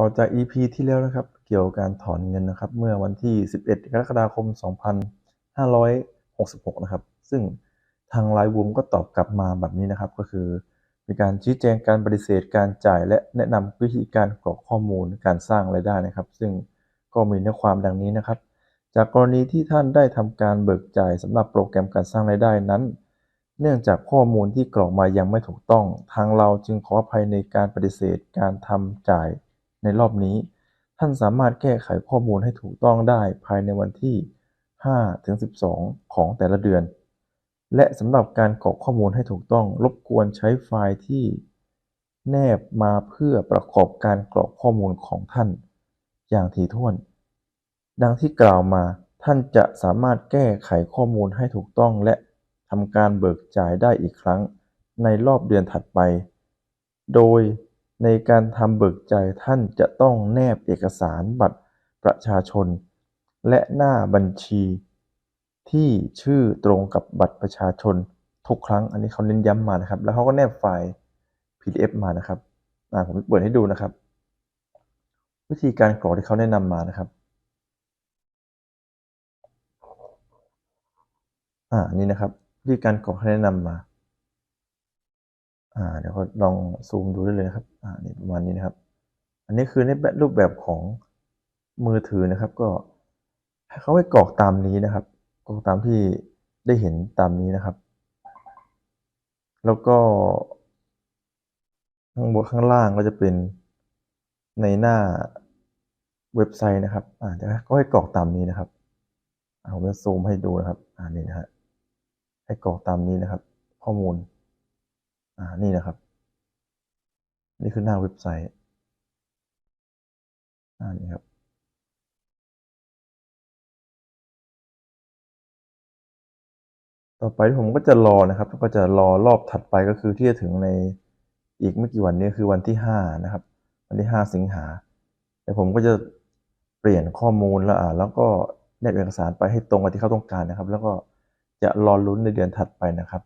ต่อจาก EP ที่แล้วนะครับ เกี่ยวกับการถอนเงินนะครับ เมื่อวันที่ 11 กรกฎาคม 2566 นะครับ ซึ่งทางไลน์วูมก็ตอบกลับมาแบบนี้นะครับ ก็คือ มีการชี้แจงการปฏิเสธการจ่ายและแนะนำวิธีการกรอกข้อมูลการสร้างรายได้นะครับ ซึ่งก็มีเนื้อความดังนี้นะครับ จากกรณีที่ท่านได้ทำการเบิกจ่ายสำหรับโปรแกรมการสร้างรายได้นั้น เนื่องจากข้อมูลที่กรอกมายังไม่ถูกต้อง ทางเราจึงขออภัยในการปฏิเสธการทำจ่าย ในรอบนี้ ท่านสามารถแก้ไขข้อมูลให้ถูกต้องได้ภายในวันที่ 5-12 ของแต่ละเดือน และสำหรับการกรอกข้อมูลให้ถูกต้อง รบกวนใช้ไฟล์ที่แนบมาเพื่อประกอบการกรอกข้อมูลของท่าน อย่างถี่ถ้วน ดังที่กล่าวมาท่านจะสามารถแก้ไขข้อมูลให้ถูกต้องและทำการเบิกจ่ายได้อีกครั้งในรอบเดือนถัดไป โดย ในการทำเบิกจ่ายท่านจะต้องแนบเอกสารบัตรประชาชน และหน้าบัญชี ที่ชื่อตรงกับบัตรประชาชน ทุกครั้งอันนี้เขาเน้นย้ำมานะครับ แล้วเขาก็แนบไฟล์ PDF มานะครับอ่าผมเปิดให้ดูนะครับ วิธีการกรอกที่เขาแนะนำมานะครับอ่านี่นะครับวิธีการกรอกที่แนะนำมา อ่าเดี๋ยวก็ลองซูมดูได้เลยนะครับอ่านี่ประมาณนี้นะครับ อันนี้คือในแบบรูปแบบของมือถือนะครับ ก็ให้เขาให้กรอกตามนี้นะครับกรอกตามที่ได้เห็นตามนี้นะครับ แล้วก็ ข้างบนข้างล่างก็จะเป็นในหน้าเว็บไซต์นะครับ อ่าจะก็ให้กรอกตามนี้นะครับอ่าผมจะซูมให้ดูนะครับ อ่านี่นะฮะให้กรอกตามนี้นะครับ ข้อมูล อ่า นี่นะครับ นี่คือหน้าเว็บไซต์ อ่า นี่ครับ ต่อไปผมก็จะรอนะครับ ก็จะรอรอบถัดไปก็คือที่จะถึงในอีกไม่กี่วันนี้คือวันที่ห้านะครับ วันที่ห้าสิงหาแต่ผมก็จะเปลี่ยนข้อมูลแล้วอ่าแล้วก็แนบเอกสารไปให้ตรงกับที่เขาต้องการนะครับ แล้วก็จะรอลุ้นในเดือนถัดไปนะครับ